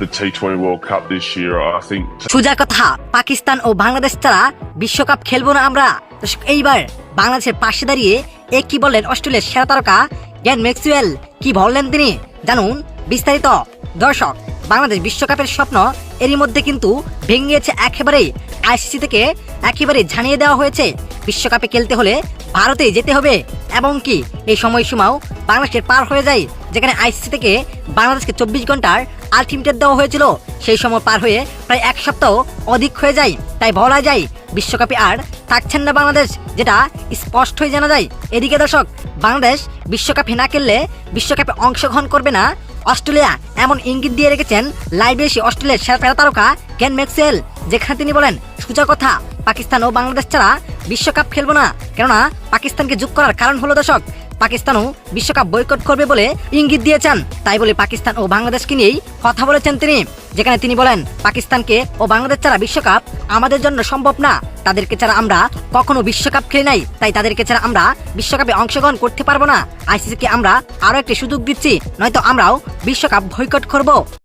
the T20 World Cup this year. I think সোজা কথা, পাকিস্তান ও বাংলাদেশ ছাড়া বিশ্বকাপ খেলব না আমরা। এইবার বাংলাদেশের পাশে দাঁড়িয়ে এ কি বললেন অস্ট্রেলিয়ার সেরা তারকা গ্যান ম্যাক্সওয়েল? কি বললেন তিনি? জানুন বিস্তারিত। দর্শক, বাংলাদেশ বিশ্বকাপের স্বপ্ন এরই মধ্যে কিন্তু ভেঙে একেবারেই। আইসিসি থেকে একেবারে জানিয়ে দেওয়া হয়েছে, বিশ্বকাপে খেলতে হলে ভারতে যেতে হবে। এবং কি এই সময়সীমাও বাংলাদেশের পার হয়ে যায়, যেখানে আইসিসি থেকে বাংলাদেশকে চব্বিশ ঘণ্টার আলটিমেটেড দেওয়া হয়েছিল। সেই সময় পার হয়ে প্রায় এক সপ্তাহ অধিক হয়ে যায়, তাই বলা যায় বিশ্বকাপে আর থাকছেন না বাংলাদেশ, যেটা স্পষ্ট হয়ে জানা যায়। এদিকে দর্শক, বাংলাদেশ বিশ্বকাপে না খেললে বিশ্বকাপে অংশগ্রহণ করবে না। অস্ট্রেলিয়া এমন ইঙ্গিত দিয়ে রেখেছেন, লাইভে এসে অস্ট্রেলিয়ার সেরা তারকা কেন ম্যাক্সওয়েল, যেখানে তিনি বলেন, সোজা কথা, পাকিস্তান ও বাংলাদেশ ছাড়া বিশ্বকাপ খেলব না। কেননা, পাকিস্তানকে যোগ করার কারণ হলো দর্শক, পাকিস্তানও বিশ্বকাপ বয়কট করবে বলে ইঙ্গিত দিয়েছেন। তাই বলে পাকিস্তান ও বাংলাদেশকে নিয়েই কথা বলেছেন তিনি, যেখানে তিনি বলেন, পাকিস্তানকে ও বাংলাদেশ ছাড়া বিশ্বকাপ আমাদের জন্য সম্ভব না। তাদেরকে ছাড়া আমরা কখনো বিশ্বকাপ খেলে নাই। তাই তাদেরকে ছাড়া আমরা বিশ্বকাপে অংশগ্রহণ করতে পারব না। আইসিসিকে আমরা আরও একটি সুযোগ দিচ্ছি, নয়তো আমরাও বিশ্বকাপ বয়কট করব।